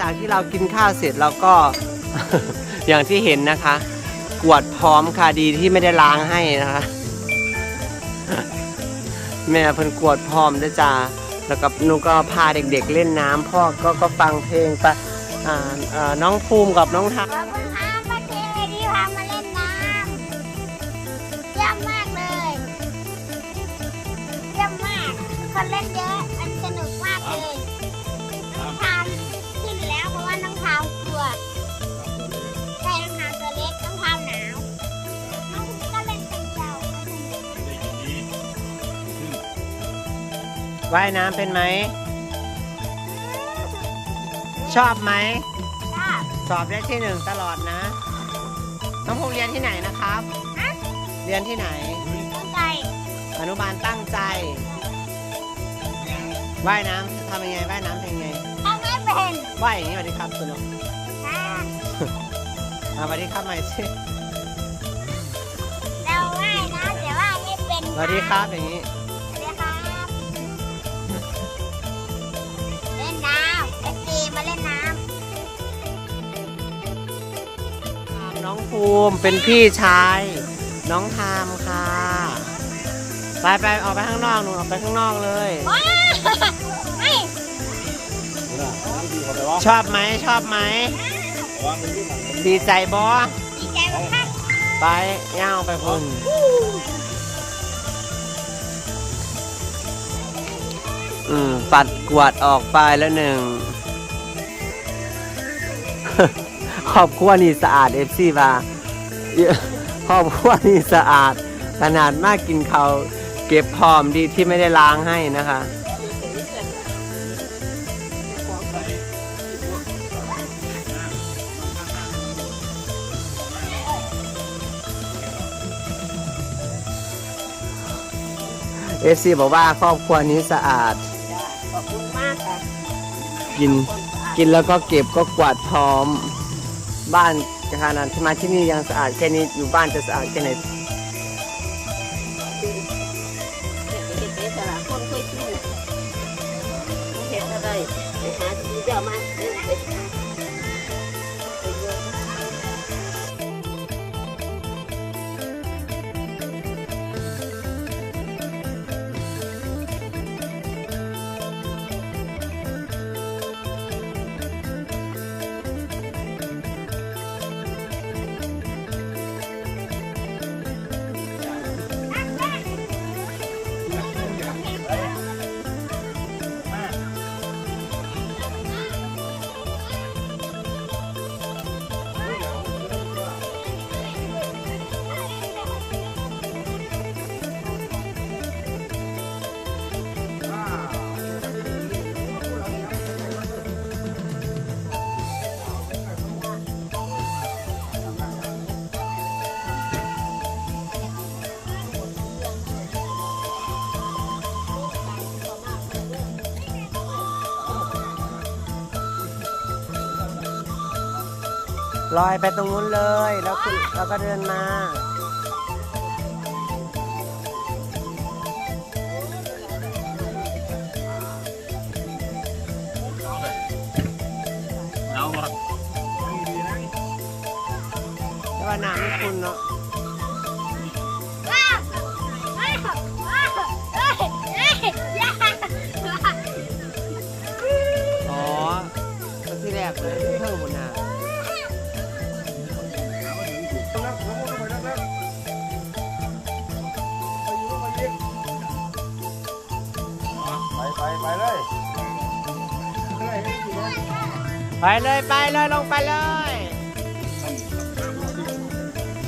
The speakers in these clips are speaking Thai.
จากที่เรากินข้าวเสร็จเราก็ อย่างที่เห็นนะคะ กวดพร้อมค่ะดีที่ไม่ได้ล้างให้นะคะ แม่เพิ่นกวดพร้อมด้วยจ้าแล้วก็หนูก็พาเด็กๆเล่นน้ำพ่อก็ก็ฟังเพลงไปอ่าอ่าน้องภูมิกับน้องทัก ขอบคุณครับป้าเจที่พามาเล่นน้ำเยี่ยมมากเลย เยี่ยมมาก คนเล่นเยอะ ว่ายน้ำเป็นไหม ชอบไหมจ้าสอบได้ที่หนึ่งตลอดนะ น้องภูมิเรียนที่ไหนนะครับ เรียนที่ไหน ตั้งใจอนุบาลตั้งใจ ว่ายน้ำทำยังไง ว่ายน้ำเป็นยังไงทำไม่เป็นว่ายอย่างนี้สวัสดีครับคุณนกค่ะอ่าสวัสดีครับใหม่สิเราว่ายนะแต่ว่าไม่เป็นสวัสดีครับอย่างนี้ ภูมิเป็นพี่ชาย น้องทามค่ะ ไปไปออกไปข้างนอกหนูออกไปข้างนอกเลยว้าวไม่ชอบไหมชอบไหม ดีใจบอดีใจมากไปย่างไปพุ่นอืม ปัดกวาดออกไปแล้วหนึ่ง ครอบครัวนี่สะอาดเอฟซีบาครอบครัวนี่สะอาด ขนาดมากกินเขาวเก็บพร้อมดีที่ไม่ได้ล้างให้นะคะ เอฟซีบอกว่าครอบครัวนี้สะอาด ขอบคุณมากค่ะ กิน กินแล้วก็เก็บก็กวาดพร้อม บ้านจะขนาดที่มาที่นี่ยังสะอาดแค่นี้อยู่บ้านจะสะอาดแค่ไหนเห็ดเห็ดสละคนเคยกินเห็ดอะไรไปหาที่เดียวมา ลอยไปตรงนู้นเลย แล้วขึ้นแล้วก็เดินมา เอาหมดแต่ว่าน้ำไม่คุณเนาะว้าวว้าวว้าวเฮ้ยเฮ้ยยาอ๋อก็ที่แรกเลยเพิ่งบนน้ ไปเลยไปเลยลงไปเลย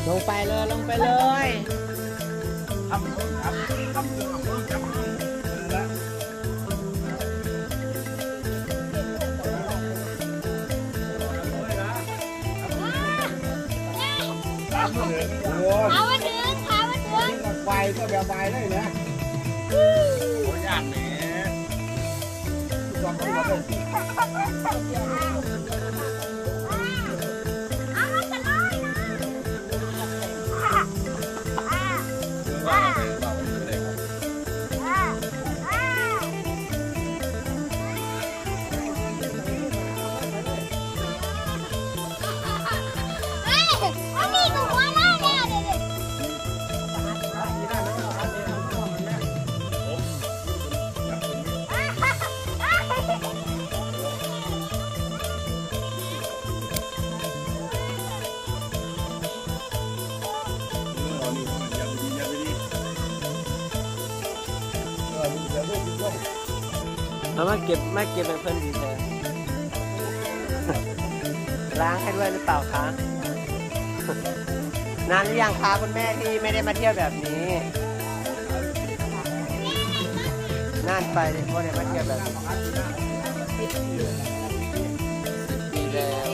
ลงไปเลยลงไปเลยเอามาถึงเอามาถึงไฟก็แบบไฟเลยนะโอ้ยากเนี่ยเอามากันเล เอามาเก็บมาเก็บเป็นเพื่อนดีเธอล้างให้ด้วยหรือเปล่าคะ นานหรือยังคะคุณแม่ที่ไม่ได้มาเที่ยวแบบนี้ นานไปเลยเพราะได้มาเที่ยวแบบนี้ปีแล้ว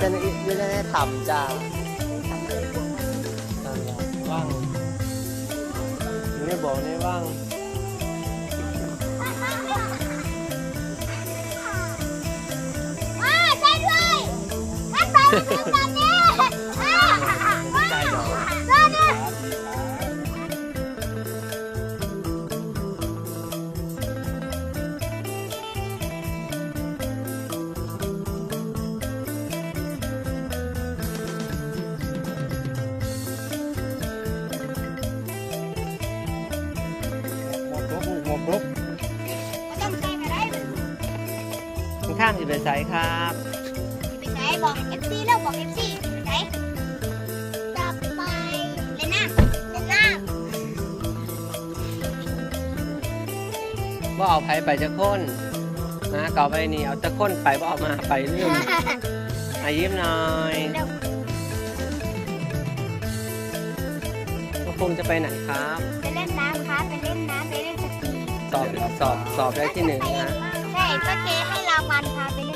จะได้จะได้ทำจ้า บอกได้บ้างว้าใช่ด้วยขั้นตอนคือแบบนี้ ข้างๆสิเป็นไซครับไปใส่บอกเอฟซีแล้วบอกเอฟซีไปใส่ต่อไปเล่นน้ำเล่นน้ว่าเอาไผไปจะค้นนะเก่าไปนี่เอาจะค้นไปว่าเอามาไปลืมำอายิ้มหน่อยเดี๋ยวก็คงจะไปไหนครับ ไปเล่นน้ำครับ ไปเล่นน้ำไปเล่นสกีสอบสอบสอบได้ที่หนึ่งนะ ใช่ก็เคให้รางวัลพาไปเล่น